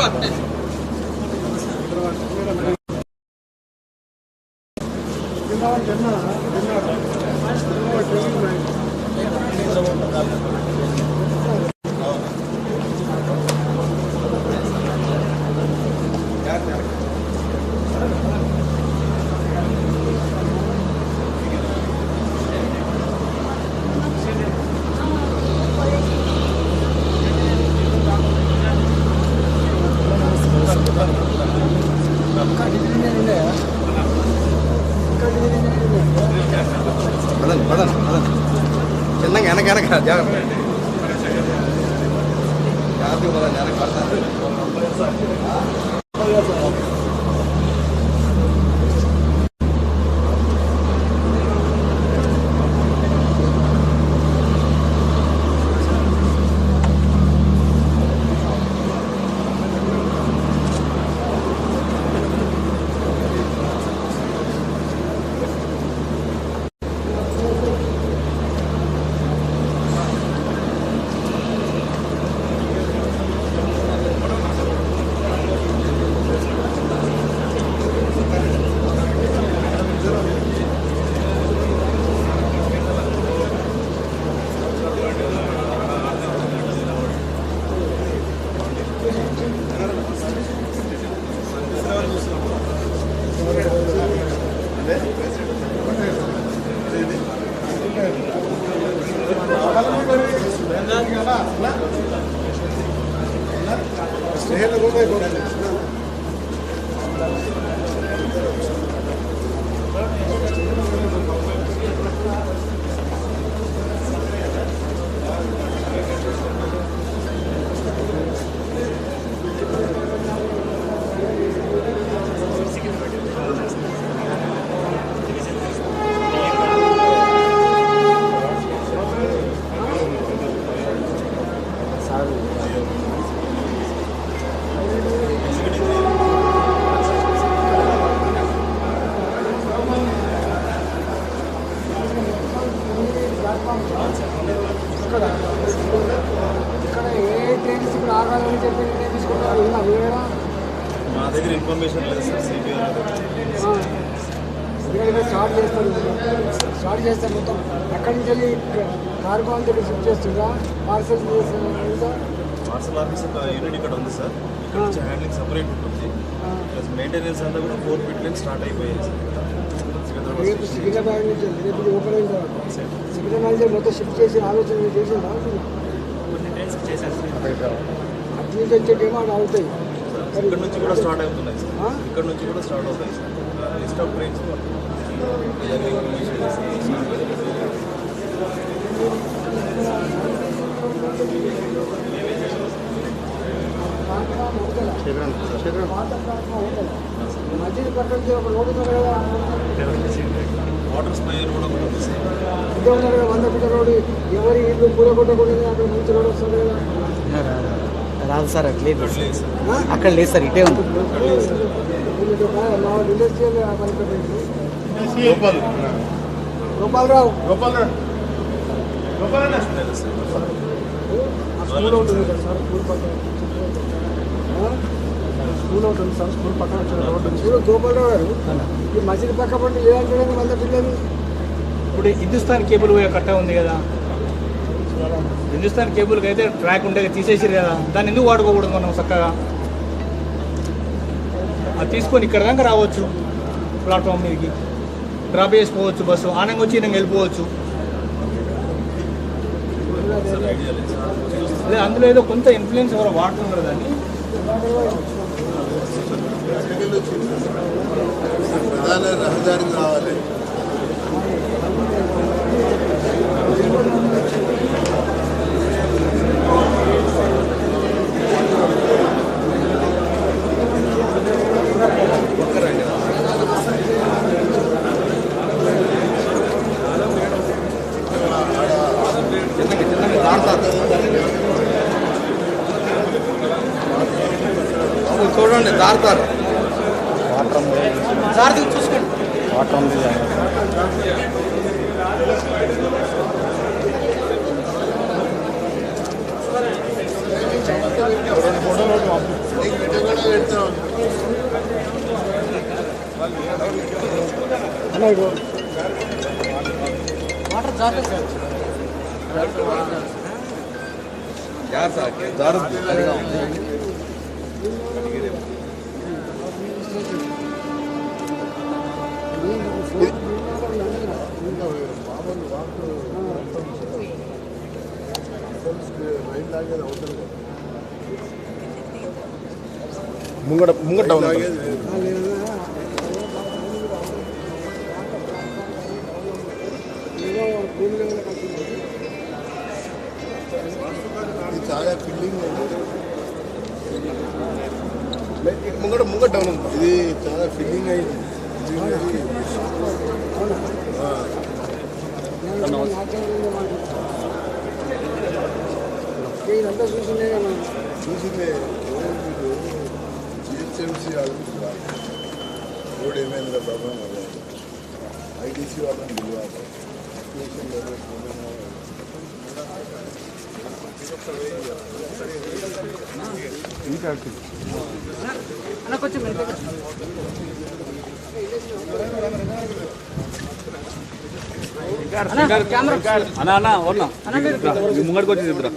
ばって Hände runter, runter. Cargo అంతా shift చేస్తుందా parcel office ఒక యూనిట్ ఇక్కడ ఉంది సార్ ఇక్కడ నుంచి హ్యాండ్లింగ్ సపరేట్ ఉంటుంది ప్లస్ మెయింటెనెన్స్ అంతా కూడా ఫోర్ ఫిట్ లైన్ స్టార్ట్ అయిపోయాయి సార్ సికింద్రాబాద్ రేపు స్టేషన్ సికింద్రాబాద్ నుంచి రేపు ఓపెన్ అయిన తర్వాత సికింద్రాబాద్ నుంచి మొత్తం షిఫ్ట్ చేసి ఆలోచన మీరు చేసిందా అటు నుంచి వచ్చేటేమో అటు అవుతాయి ఇక్కడ నుంచి కూడా స్టార్ట్ అవుతున్నాయి సార్ ఆ? ఇక్కడ నుంచి కూడా స్టార్ట్ అవుతాయి sir list of trains water ఒకటి ఉంది వంద ఫీట్ల ఎవరి ఇల్లు అక్కడ మంచి రోడ్ వస్తుంది కదా రాదు సార్ అట్లే? అక్కడ లేదు సార్. ఇటే ఉంది పరిపాలన గోపాలరావు స్కూల్ ఉంటుంది కదా సార్ స్కూల్ పక్కన ఆ? స్కూల్ ఉంది సార్ స్కూల్ పక్కన వచ్చిన రోడ్డు చూడు గోపాలరావు గారు ఈ మసీద్ పక్క పండి లేదంటే వంద పిల్లలు ఇప్పుడు హిందుస్థాన్ కేబుల్ పోయే కట్ట ఉంది కదా. హిందుస్థాన్ కేబుల్కి అయితే ట్రాక్ ఉంటే తీసేసారు కదా. దాన్ని ఎందుకు వాడుకోకూడదు మనం చక్కగా? అది తీసుకొని ఇక్కడ దాకా రావచ్చు ప్లాట్ఫామ్ మీదకి. డ్రాప్ చేసుకోవచ్చు బస్సు. ఆనంగా వచ్చి నేను వెళ్ళిపోవచ్చు. ఐడియా లేదు. అందులో ఏదో కొంత ఇన్ఫ్లుయెన్స్ ఎవరో వాడుతున్నారు దాన్ని. ప్రధాన రహదారి రావాలి. ज़्यादातर ముంగట ముంగట డౌన్ ఏదో భూమి లెవెల్ కట్టింది ఇది చాలా ఫిల్లింగ్ ముంగట ముంగట డౌన్ ఉంది ఇది చాలా ఫిల్లింగ్ అయింది ఇదంతా చూసిందే కదా చూసిందే జిహెచ్ఎంసీ ఆఫీస్ రోడ్ ఏమైంది ప్రాబ్లం ఐటీసీ వాళ్ళని పిలవాలి స్టేషన్ లెవెల్ అన్న అన్న ఉన్నా ముంగడికి వచ్చి ఇద్దరు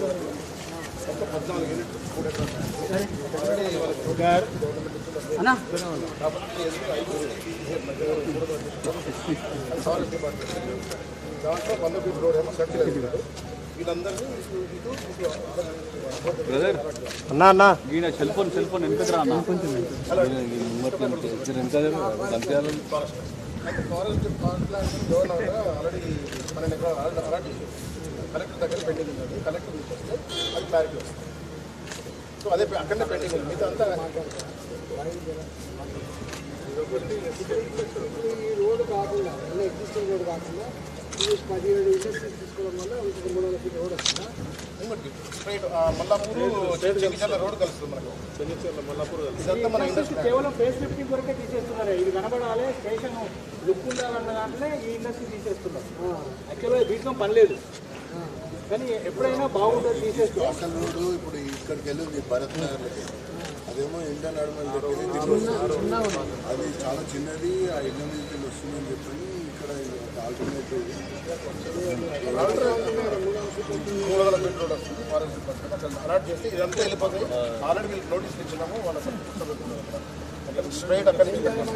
దాంట్లో వంద ఫీట్ రోడ్ ఏమో సర్కిల్ అయింది వీళ్ళందరినీ బ్రదర్ అన్నా అన్నా. ఈయన సెల్ ఫోన్ సెల్ ఫోన్ ఎంత అన్న? అయితే ఫారెస్ట్ కాంట్రాక్ట్ గవర్నర్ ఆల్రెడీ పన్నెండు ఎకరాలు ఆల్రెడీ అలాట్ చేశారు కలెక్టర్ దగ్గర పెండింగ్ ఉంది కలెక్టర్ తీసుకొస్తే అది క్లారిటీ వస్తుంది. సో అదే అక్కడనే పెండింగ్ ఉంది. మిగతా అంతా ఈ రోడ్డు కాకుండా ఎగ్జిస్టింగ్ కాకుండా పదిహేడు ఇండస్ట్రీస్ తీసుకోవడం వల్ల ఇంకొక మూడు వందల ఫీట్ రోడ్ వస్తుందా రోడ్ కలుస్తుంది కేవలం ఫేస్ లిఫ్టింగ్ కొరకే తీసేస్తున్నారు. ఇది కనబడాలి స్టేషన్ లుక్ ఉండాలన్న దాంట్లో ఈ ఇండస్ట్రీ తీసేస్తున్నారు. యాక్చువల్గా వీటితో పని లేదు. కానీ ఎప్పుడైనా బాగుంటుంది తీసేస్తున్నారు అసలు రోడ్డు ఇప్పుడు ఇక్కడికి వెళ్ళింది భరత్ నగర్లకి. అదేమో నడుమల్ దగ్గర అది చాలా చిన్నది ఆ ఇళ్ళ నుంచి వస్తుందని చెప్పని ఇక్కడ ఆల్టర్నేటివ్. అలాట్ చేస్తే ఇదంతా వెళ్ళిపోతుంది. ఆల్రెడీ వీళ్ళు నోటీస్ ఇచ్చినాము వాళ్ళ స్ట్రైట్ అక్కడి అక్కడ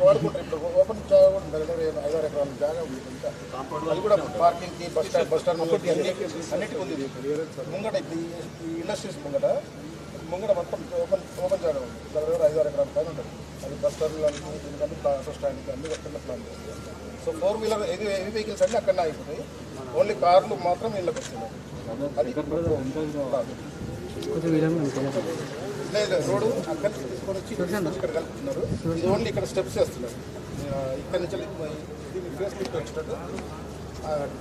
వాడుకుంటారు ఇప్పుడు ఓపెన్ ఐదారు ఎకరాల జాగా ఉంది అది కూడా పార్కింగ్కి బస్ స్టాండ్ బస్ స్టాండ్ ఒకటి అన్నిటికీ ఉంది. ముంగట ఇప్పుడు ఈ- ఇండస్ట్రీస్ ముంగట. ముంగట మొత్తం ఓపెన్ ఓపెన్ జాగా ఉంది. దగ్గర ఐదారు ఎకరాల పైన ఉంటుంది. అది బస్ టర్మినల్ దీనికన్నీ బస్ స్టాండ్కి అన్ని అక్కడ ప్లాన్ చేస్తారు so four wheeler heavy heavy vehicles అన్నీ అక్కడనే అయిపోతాయి. ఓన్లీ కార్లు మాత్రం ఇళ్ళకి వస్తున్నాయి. అది లేదు లేదు, రోడ్డు అక్కడ నుంచి తీసుకొని వచ్చి ఇక్కడ కలుపుతున్నారు. ఇది ఓన్లీ ఇక్కడ స్టెప్స్ వేస్తున్నారు ఇక్కడ నుంచి దీన్ని ఫేస్ లిఫ్ట్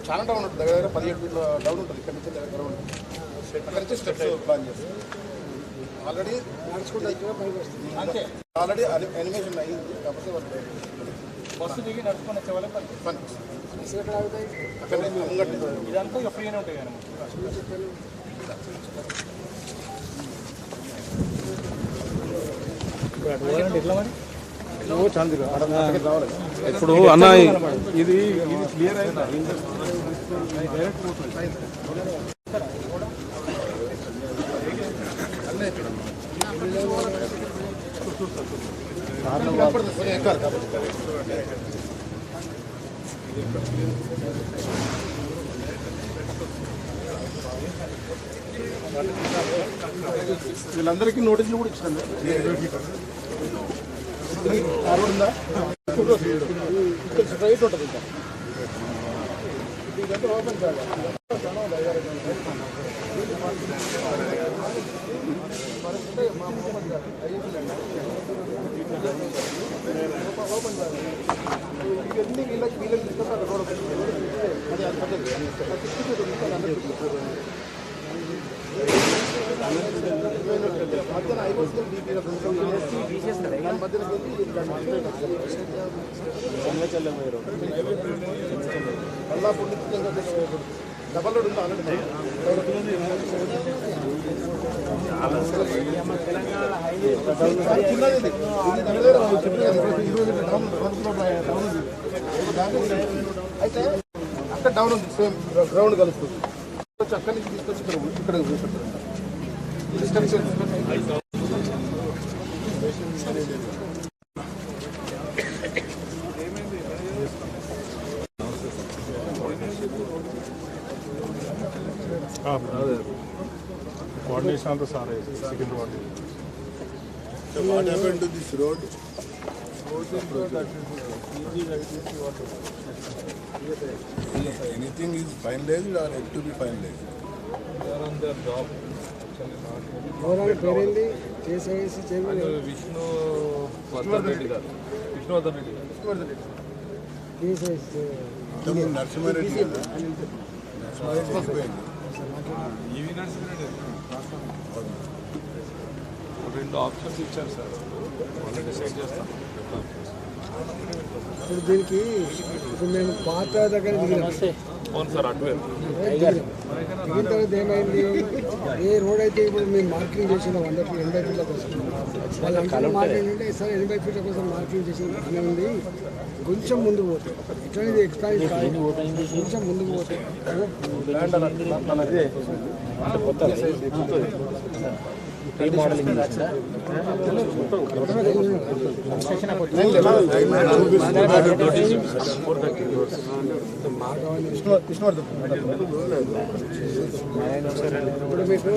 చాలా డౌన్ ఉంటుంది. దగ్గర దగ్గర పదిహేడు ఫీట్ల డౌన్ ఉంటుంది. ఇక్కడ నుంచి దగ్గర గ్రౌండ్ అక్కడ నుంచి స్టెప్స్ ప్లాన్ చేస్తారు ఆల్రెడీ అంతే. ఆల్రెడీ అనిమేషన్ అయ్యింది కాకపోతే వాళ్ళు బస్సు దిగి నడుచుకొని వచ్చే వాళ్ళకి పని అక్కడ ఇదంతా ఫ్రీగానే ఉంటాయి కదా. ఇప్పుడు అన్న ఇది ఇది క్లియర్ అయిందా? వీళ్ళందరికీ నోటీసులు కూడా ఇచ్చినాం ఇక్కడ స్ట్రైట్ ఉంటుంది ఇంకా ఇదంతా ఓపెన్ జాగా ఇవన్నీ వీళ్ళకి వీళ్ళకి తీసుకొస్తే అక్కడ రోడ్ అది అంత డబల్ రోడ్ అయితే అక్కడ డౌన్ ఉంది సేమ్ గ్రౌండ్ కలుస్తుంది. వచ్చి అక్కడి నుంచి తీసుకొచ్చి ఇక్కడ ఇక్కడ కూర్చుంటారు కోఆర్డినేషన్ అంతా sir Secunderabad So what happened to this road? Anything is finalized or yet to be finalized? ఎవరైనా పేరేంది? కేసీఐసి చైర్మన్ విష్ణు రెడ్డి గారు. విష్ణువర్ధన్ రెడ్డి నరసింహారెడ్డి నరసింహారెడ్డి అయిపోయింది ఈవీ నరసింహారెడ్డి రెండు ఆప్షన్స్ ఇచ్చారు సార్. వాళ్ళు డిసైడ్ చేస్తాం. ఇప్పుడు దీనికి ఇప్పుడు మేము పాత దగ్గర దిగినాం అవును సార్ అటువైపు దిగినాం. దిగిన తర్వాత ఏమైంది ఏ రోడ్ అయితే ఇప్పుడు మేము మార్కింగ్ చేసిన వంద ఫీట్ ఎనభై ఫీట్ల కోసం? వాళ్ళు మార్కింగ్ అంటే సార్ ఎనభై ఫీట్ల కోసం మార్కింగ్ చేసిన బాగానే ఉంది. కొంచెం ముందుకు పోతే ఇట్లనే ఎక్స్పాండ్ కాదు. కొంచెం ముందుకు పోతే ఇప్పుడు మీకు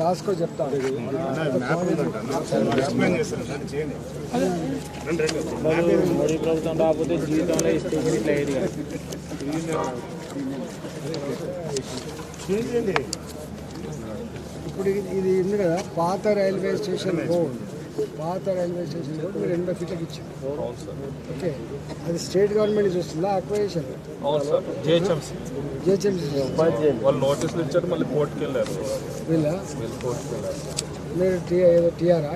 రాసుకో చెప్తాను మోడీ ప్రభుత్వం రాకపోతే జీవితంలో ఈ ఇట్లా అయ్యేది కాదు. ఇప్పుడు ఇది- ఉంది కదా పాత రైల్వే స్టేషన్ రోడ్. పాత రైల్వే స్టేషన్ రోడ్ మీరు ఎనభై ఫీట్లకి ఇచ్చారు. ఓకే. అది స్టేట్ గవర్నమెంట్ చూస్తుందా అక్వైషన్ అవును సార్. జిహెచ్ఎంసీ. జిహెచ్ఎంసీ వాళ్ళు నోటీసులు ఇచ్చారు మళ్ళీ కోర్టుకి వెళ్ళారు. వీళ్ళ? వీళ్ళు కోర్టుకి వెళ్ళారు. మీరు టీ ఏదో టీఆరా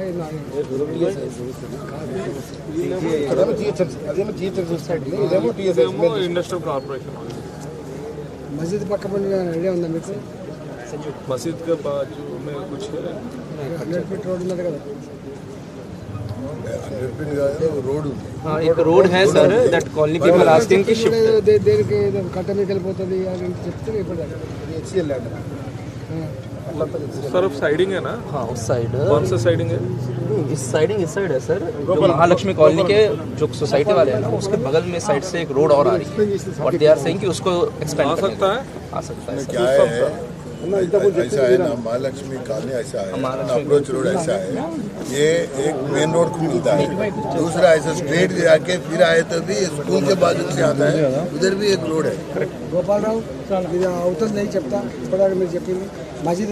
ఇండస్ట్రియల్ కార్పొరేషన్. మసీద్ పక్క పండుగ ఐడియా ఉందా మీకు? मस्जिद के बाजू में कुछ है హండ్రెడ్ ఫీట్ రోడ్ ఉన్నది కదా హండ్రెడ్ ఫీట్ కాదు రోడ్ ఉంది हाँ एक रोड है sir that colony people asking की ఇప్పుడు ఏదో దే- దేనికి ఏదో కట్ట మీకు వెళ్ళిపోతుంది అని చెప్తే ఇప్పుడు హెచ్సిఎల్ ల్యాండ్ सर अब साइडिंग है ना हाँ उस साइड कौन सा साइडिंग है इस साइडिंग इस साइड है सर जो महालक्ष्मी कॉलोनी के जो सोसाइटी वाले हैं ना उसके बगल में साइड से एक रोड और आ रही है और दे आर सेइंग कि उसको एक्सपेंड आ सकता है आ सकता है क्या है ऐसा है ना महालक्ष्मी कॉलोनी ऐसा है अप्रोच रोड ऐसा है ये एक मेन रोड को मिलता है दूसरा ऐसा स्ट्रेट जाके फिर आए तो भी स्कूल के बाजू से आता है उधर भी एक रोड है గోపాలరావు ఇది అవుతుంది నేను చెప్తా ఇప్పటిదాకా మీరు చెప్పింది మసీద్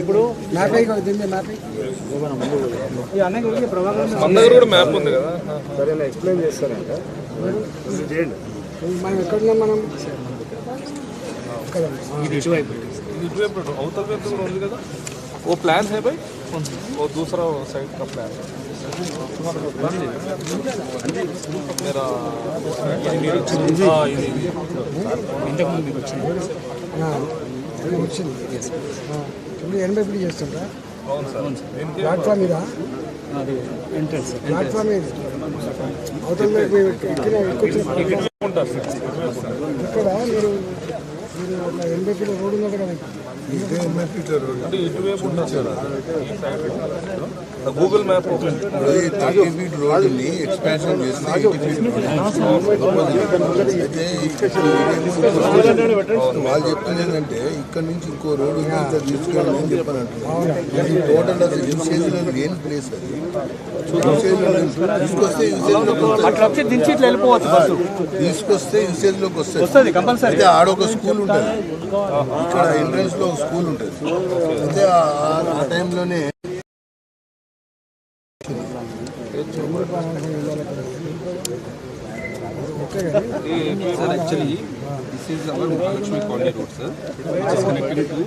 ఇప్పుడు మ్యాప్ అయ్యి దీన్ని మ్యాప్ మన దగ్గర కూడా మ్యాప్ ఉంది కదా మనం ఎక్కడున్నాం మనం ఇది ఇటువైపు ఇటువైపు అవతల వైపు కూడా ఉంది కదా? ఓ ప్లాన్ హే బై ఓ దూసరా సైడ్ కా ప్లాన్ मेरा ఇంతకుముందు మీకు వచ్చింది. వచ్చింది. ఇప్పుడు ఎనభై ఫీట్ చేస్తుంటా ప్లాట్ఫామ్ మీద అవతల ఇక్కడ మీరు మీరు ఒక ఎనభై feet road Google map thirty feet రోడ్ని expansion చేసి ఎయిటీ ఫీట్ వాళ్ళు చెప్తుంది ఏంటంటే ఇక్కడ నుంచి ఇంకో రోడ్ ఉంది ఇక్కడ తీసుకెళ్ళి అని టోటల్ అసలు యూసేజ్లో లేని ప్లేస్ అది తీసుకొస్తే దించి ఇట్లా వెళ్ళిపోవచ్చు తీసుకొస్తే యూసేజ్లోకి వస్తుంది అయితే ఆడొక స్కూల్ ఉంటుంది. ఇక్కడ ఎంట్రన్స్లో స్కూల్ ఉంటుంది అయితే ఆ- ఆ- ఆ టైంలోనే Sir, actually, this is our Mahalakshmi Colony road, sir, which is connecting to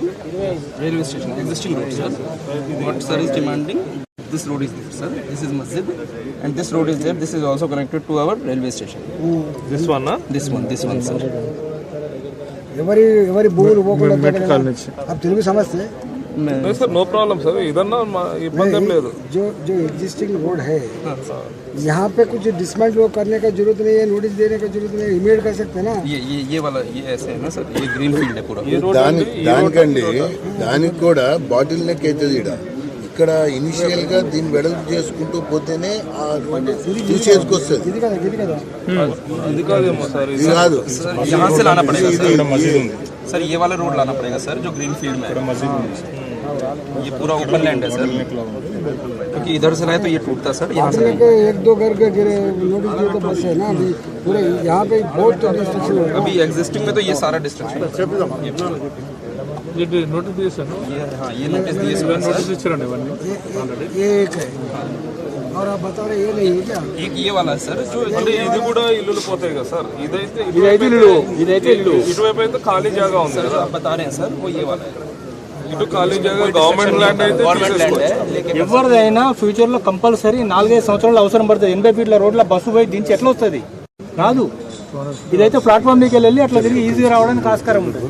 railway station, existing road, sir. What sir is demanding, this road is there, sir. This is Masjid, and this road is there. This is also connected to our railway station. This one This one, this one, sir. ఎవరి ఎవరి భూములు పోకుండా అది తెలుగు సమస్య no problem sir इधर ना इब्बंदी లేదు जो जो एग्जिस्टिंग रोड है यहाँ पे कुछ डिसमेंट वो करने का जरूरत नहीं है नोटिस देने का जरूरत नहीं है इमीडिएट कर सकते ना ये ये ये वाला ये ऐसे है ना सर ये ग्रीन फील्ड है पूरा దానికి దానికండి దానికి కూడా బాటిల్ నెక్ అవుతుంది ఇక్కడ ఇక్కడ ఇనిషియల్ గా దీన్ని వెడల్పు చేసుకుంటూ పోతేనే ఆ తీసేసుకు వస్తుంది ఇది కదా ఇది కదా ఇది కాదేమో సార్ ఇది కాదు सर यहाँ से लाना पड़ेगा ఇది सर सर ये वाला रोड लाना पड़ेगा सर जो ग्रीन फील्ड में है ये पूरा ओपन लैंड है सर क्योंकि इधर से लाए तो ये टूटता सर यहाँ से अपने के एक दो घर के गिरे नोटिस दिए तो बस है ना अभी पूरे यहाँ पे बहुत डिस्ट्रक्शन हो रहा अभी एग्जिस्टिंग में तो ये सारा डिस्ट्रक्शन ఇది నోటీస్ తీసాను నోటీస్ ఇచ్చారండి ఇవన్నీ ఇది కూడా ఇల్లు పోతాయి కదా సార్ ఇదైతే ఇదైతే ఇల్లు ఇటువైపు అయితే ఖాళీ జాగా ఉంది కదా బతారే సార్ ఇటు ఖాళీ జాగా గవర్నమెంట్ ల్యాండ్ అయితే ఎవరిదైనా ఫ్యూచర్లో కంపల్సరీ నాలుగైదు సంవత్సరాలు అవసరం పడుతుంది ఎనభై ఫీట్ల రోడ్ల బస్సు పోయి దించి ఎట్లా వస్తుంది రాదు ఇదైతే ప్లాట్ఫామ్ దగ్గర వెళ్ళి అట్లా తిరిగి ఈజీగా రావడానికి ఆస్కారం ఉంటుంది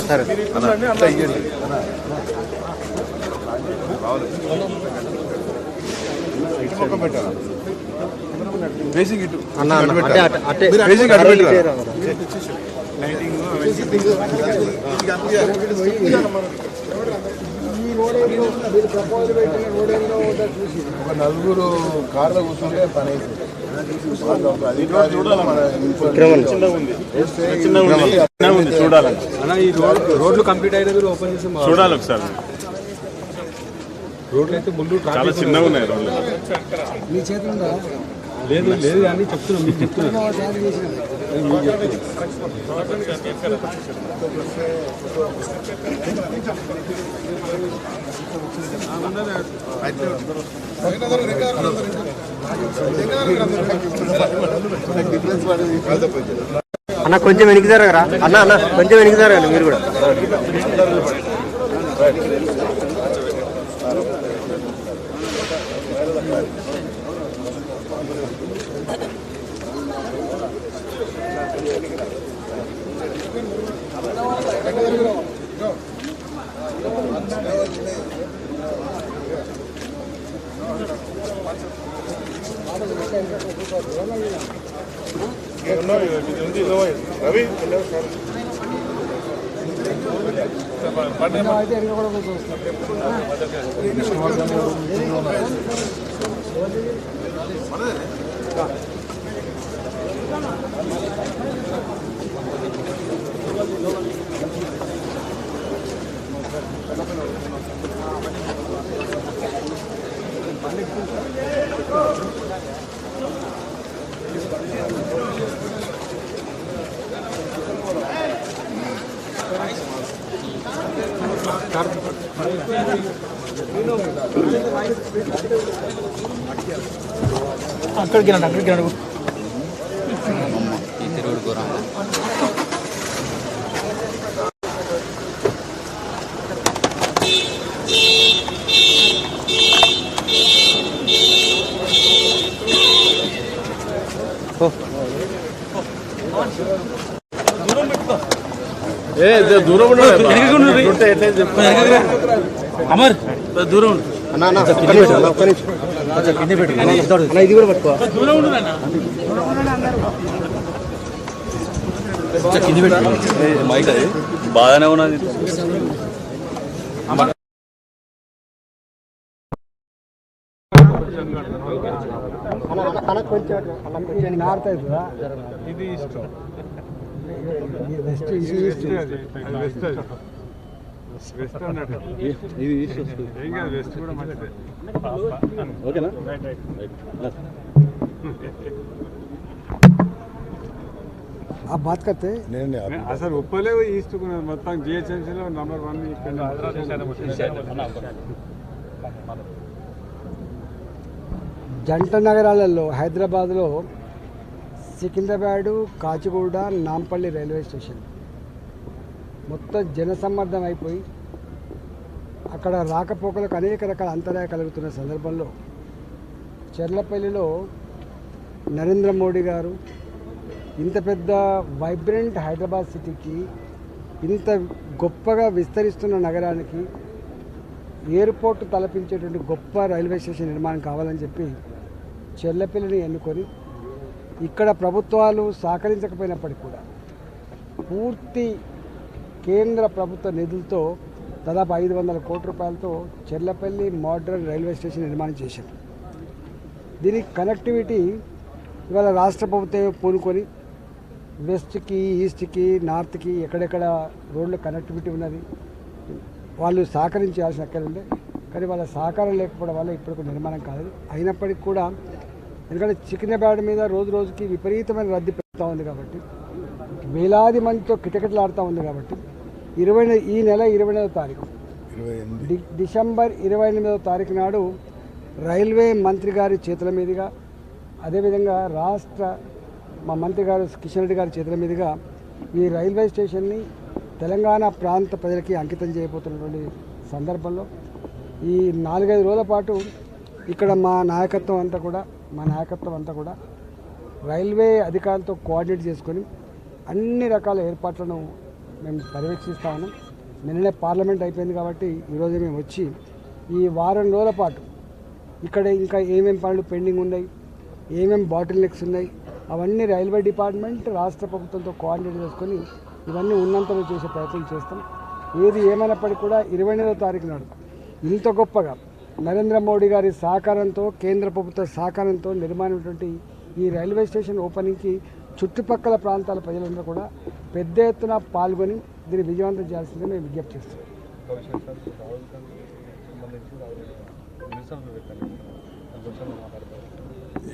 సరే. ఫేసింగ్ ఇటు. అన్న అటే అటే. ఫేసింగ్ అటు పెట్టారా? ఒక నలుగురు కార్లో కూర్చుంటే పని ఈ రోడ్ రోడ్లు కంప్లీట్ అయిన మీరు ఓపెన్ చేసి చూడాలి ఒకసారి. రోడ్లు అయితే ముందు చాలా చిన్నగా ఉన్నాయి రోడ్లు. మీ చేతులు ఉందా? లేదు లేదు కానీ చెప్తున్నాం మీకు చెప్తున్నాం అన్న కొంచెం వెనక్కి జరగరా. అన్న అన్న కొంచెం వెనక్కి జరగండి మీరు కూడా. అయితే ఇంకా కూడా కొంచెం అక్కడికి రండి అక్కడికి రండి అమర్. దూరం ఉండు. అన్న అన్న ఒక్క నిమిషం. ఇది కూడా పట్టుకో. బాగానే ఉన్నది. ఇది నార్త్ అవుతుందా ఇది ఇష్టం. ఇది వెస్ట్ ఇది ఈస్ట్ వెస్ట్ ఆ బాత్ కతే నేను అసలు ఉప్పలే ఈస్ట్ మొత్తం జిహెచ్ఎంసీలో నంబర్ వన్ జంట నగరాలలో హైదరాబాద్లో సికింద్రాబాదు కాచిగూడ నాంపల్లి రైల్వే స్టేషన్. మొత్తం జనసమ్మర్దం అయిపోయి అక్కడ రాకపోకలకు అనేక రకాల అంతరాయ కలుగుతున్న సందర్భంలో చెర్లపల్లిలో నరేంద్ర మోడీ గారు ఇంత పెద్ద వైబ్రెంట్ హైదరాబాద్ సిటీకి ఇంత గొప్పగా విస్తరిస్తున్న నగరానికి ఎయిర్పోర్ట్ తలపించేటువంటి గొప్ప రైల్వే స్టేషన్ నిర్మాణం కావాలని చెప్పి చెర్లపల్లిని ఎన్నుకొని ఇక్కడ ప్రభుత్వాలు సహకరించకపోయినప్పటికీ కూడా పూర్తి కేంద్ర ప్రభుత్వ నిధులతో దాదాపు ఐదు వందల కోట్ల రూపాయలతో చెర్లపల్లి మోడ్రన్ రైల్వే స్టేషన్ నిర్మాణం చేశారు. దీనికి కనెక్టివిటీ ఇవాళ రాష్ట్ర ప్రభుత్వం పూనుకొని వెస్ట్కి ఈస్ట్కి నార్త్కి ఎక్కడెక్కడ రోడ్ల కనెక్టివిటీ ఉన్నది వాళ్ళు సహకరించాల్సిన అక్కడ ఉండే. కానీ వాళ్ళ సహకారం లేకపోవడం వల్ల ఇప్పటికి నిర్మాణం కాలేదు. అయినప్పటికీ కూడా ఎందుకంటే చికెనాబాద్ మీద రోజు రోజుకి విపరీతమైన రద్దీ పెరుగుతూ ఉంది కాబట్టి వేలాది మందితో కిటకిటలాడుతూ ఉంది కాబట్టి ఇరవై ఈ నెల ఇరవై ఎనిమిదో తారీఖు. ఎనిమిది. డిసెంబర్ ఇరవై ఎనిమిదవ తారీఖు నాడు రైల్వే మంత్రి గారి చేతుల మీదుగా అదేవిధంగా రాష్ట్ర మా మంత్రి గారు కిషన్ రెడ్డి గారి చేతుల మీదుగా ఈ రైల్వే స్టేషన్ని తెలంగాణ ప్రాంత ప్రజలకి అంకితం చేయబోతున్నటువంటి సందర్భంలో ఈ నాలుగైదు రోజుల పాటు ఇక్కడ మా నాయకత్వం అంతా కూడా మా నాయకత్వం అంతా కూడా రైల్వే అధికారులతో కోఆర్డినేట్ చేసుకొని అన్ని రకాల ఏర్పాట్లను మేము పర్యవేక్షిస్తా ఉన్నాం నిన్ననే పార్లమెంట్ అయిపోయింది కాబట్టి ఈరోజు మేము వచ్చి ఈ వారం రోజుల పాటు ఇక్కడ ఇంకా ఏమేమి పనులు పెండింగ్ ఉన్నాయి ఏమేం బాటిల్ నెక్స్ ఉన్నాయి అవన్నీ రైల్వే డిపార్ట్మెంట్ రాష్ట్ర ప్రభుత్వంతో కోఆర్డినేట్ చేసుకొని ఇవన్నీ ఉన్నంతలో చేసే ప్రయత్నం చేస్తాం. ఏది ఏమైనప్పటికీ కూడా ఇరవై ఎనిమిదో తారీఖు నాడు ఇంత గొప్పగా నరేంద్ర మోడీ గారి సహకారంతో కేంద్ర ప్రభుత్వ సహకారంతో నిర్మాణమైనటువంటి ఈ రైల్వే స్టేషన్ ఓపెనింగ్కి చుట్టుపక్కల ప్రాంతాల ప్రజలందరూ కూడా పెద్ద ఎత్తున పాల్గొని దీన్ని విజయవంతం చేయాల్సిందని మేము విజ్ఞప్తి చేస్తాం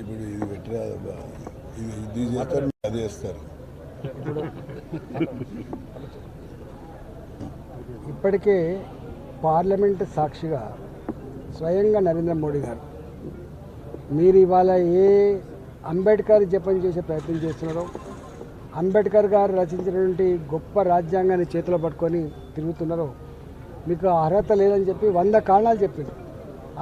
ఇప్పుడు ఇది చేస్తారు అది చేస్తారు. ఇప్పటికే పార్లమెంట్ సాక్షిగా స్వయంగా నరేంద్ర మోడీ గారు మీరు ఇవాళ ఏ అంబేద్కర్ జపం చేసే ప్రయత్నం చేస్తున్నారు అంబేద్కర్ గారు రచించినటువంటి గొప్ప రాజ్యాంగాన్ని చేతిలో పట్టుకొని తిరుగుతున్నారు. మీకు అర్హత లేదని చెప్పి వంద కారణాలు చెప్పింది.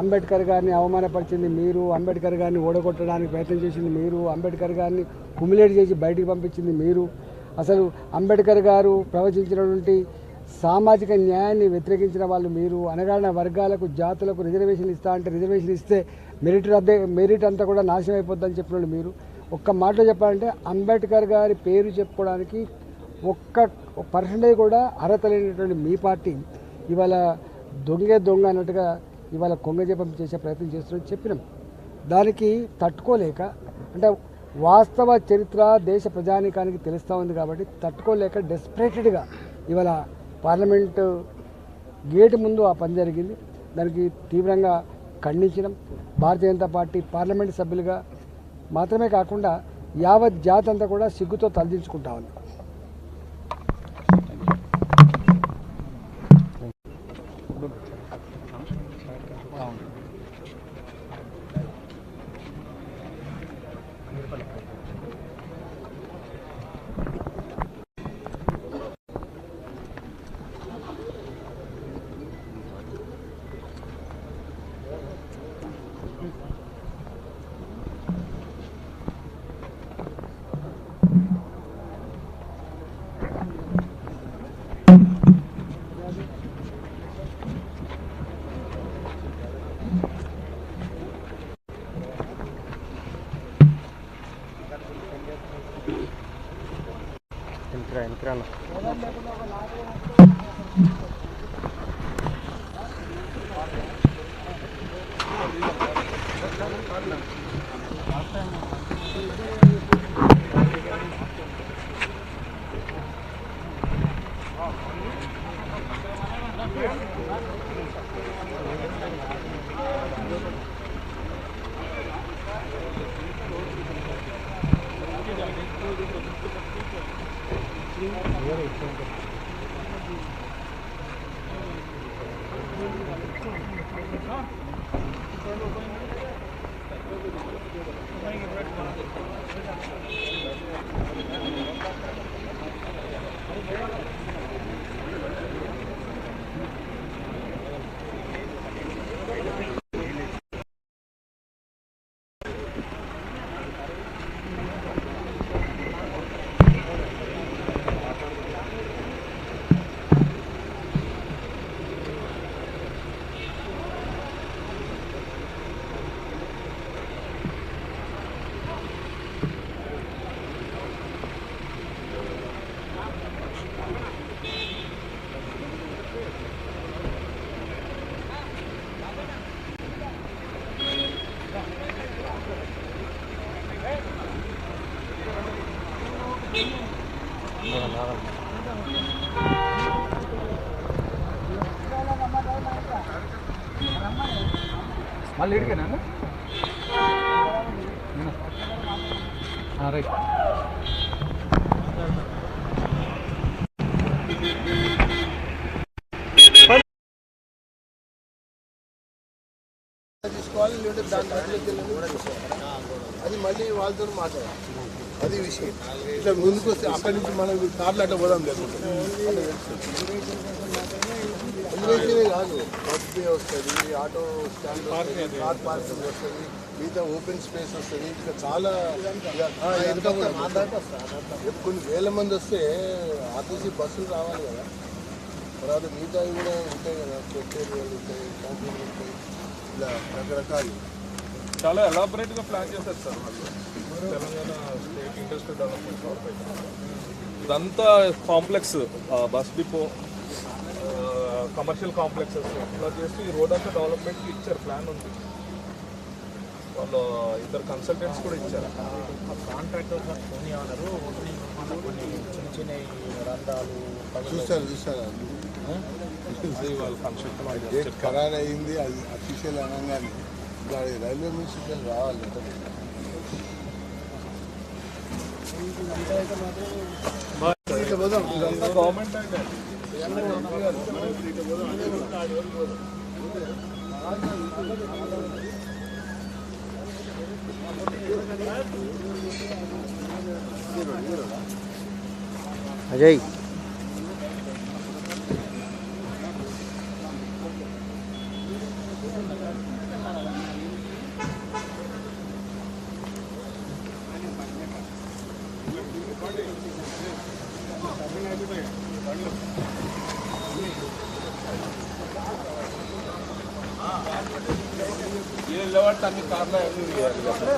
అంబేద్కర్ గారిని అవమానపరిచింది మీరు అంబేద్కర్ గారిని ఓడగొట్టడానికి ప్రయత్నం చేసింది మీరు అంబేద్కర్ గారిని హుమిలేట్ చేసి బయటికి పంపించింది మీరు. అసలు అంబేద్కర్ గారు ప్రవచించినటువంటి సామాజిక న్యాయాన్ని వ్యతిరేకించిన వాళ్ళు మీరు అనగాడిన వర్గాలకు జాతులకు రిజర్వేషన్ ఇస్తా అంటే రిజర్వేషన్ ఇస్తే మెరిట్ రద్దే మెరిట్ అంతా కూడా నాశనం అయిపోద్దని చెప్పిన మీరు. ఒక్క మాటలో చెప్పాలంటే అంబేద్కర్ గారి పేరు చెప్పుకోవడానికి ఒక్క పర్సెంటేజ్ కూడా అర్హత లేనటువంటి మీ పార్టీ ఇవాళ దొంగే దొంగ అన్నట్టుగా ఇవాళ కొంగ జపం చేసే ప్రయత్నం చేస్తున్నట్టు చెప్పినాం. దానికి తట్టుకోలేక అంటే వాస్తవ చరిత్ర దేశ ప్రజానీకానికి తెలుస్తూ ఉంది కాబట్టి తట్టుకోలేక డెస్పరేటెడ్గా ఇవాళ పార్లమెంటు గేటు ముందు ఆ పని జరిగింది. దానికి తీవ్రంగా ఖండించడం భారతీయ జనతా పార్టీ పార్లమెంట్ సభ్యులుగా మాత్రమే కాకుండా యావత్ జాతి అంతా కూడా సిగ్గుతో తలదించుకుంటా ఉంది. है మళ్ళీ ఇడికేనా? రైట్. తీసుకోవాలి లేదంటే దాని అది మళ్ళీ వాళ్ళతో మాట్లాడాలి. అది విషయం. ఇట్లా ముందుకు వస్తే అక్కడి నుంచి మనం కార్లు అట్లా పోదాం లేకుంటే. ఎలివేషనే కాదు బస్ వస్తుంది ఆటో స్టాండ్ వస్తుంది కార్ పార్కింగ్ వస్తుంది మిగతా ఓపెన్ స్పేస్ వస్తుంది. ఇంకా చాలా ఎంత కొన్ని వేల మంది వస్తే ఆర్టీసీ బస్సులు రావాలి కదా. తర్వాత మిగతావి కూడా ఉంటాయి కదా చెట్టు ఏరియాలు ఉంటాయి కాంపౌండ్ ఉంటాయి ఇలా రకరకాలు. చాలా ఎలాబరేట్గా ప్లాన్ చేశారు సార్ వాళ్ళు. తెలంగాణ ఇండస్ట్రియల్ డెవలప్మెంట్ కార్పొరేషన్ ఇదంతా complex bus depot commercial complexes ఇలా చేసి ఈ రోడ్ అంతా డెవలప్మెంట్కి ఇచ్చారు ప్లాన్ ఉంది. వాళ్ళు ఇద్దరు కన్సల్టెంట్స్ కూడా ఇచ్చారు. కాంట్రాక్టర్ ఫోన్ ఏమన్నారు కొన్ని చిన్న చిన్న రంధ్రాలు చూస్తారు చూస్తారు ఖరారు అయింది అది అఫీషియల్ అనగానే. రైల్వే మినిస్టర్ రావాలి అజయ్ ఏ లేవంటే అన్ని కార్లు అన్ని తీయాలి కదా.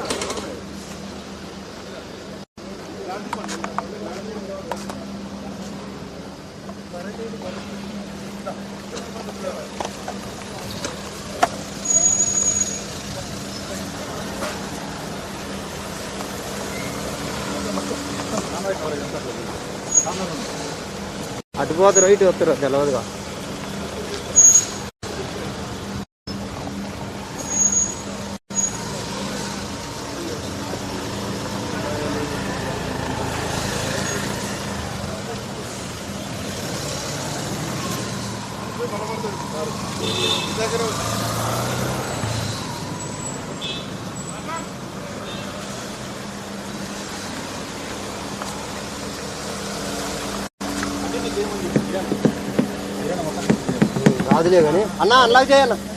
అటు పోతే రైట్ వస్తారు తెలవదుగా రాదులే కానీ అన్న అన్లాక్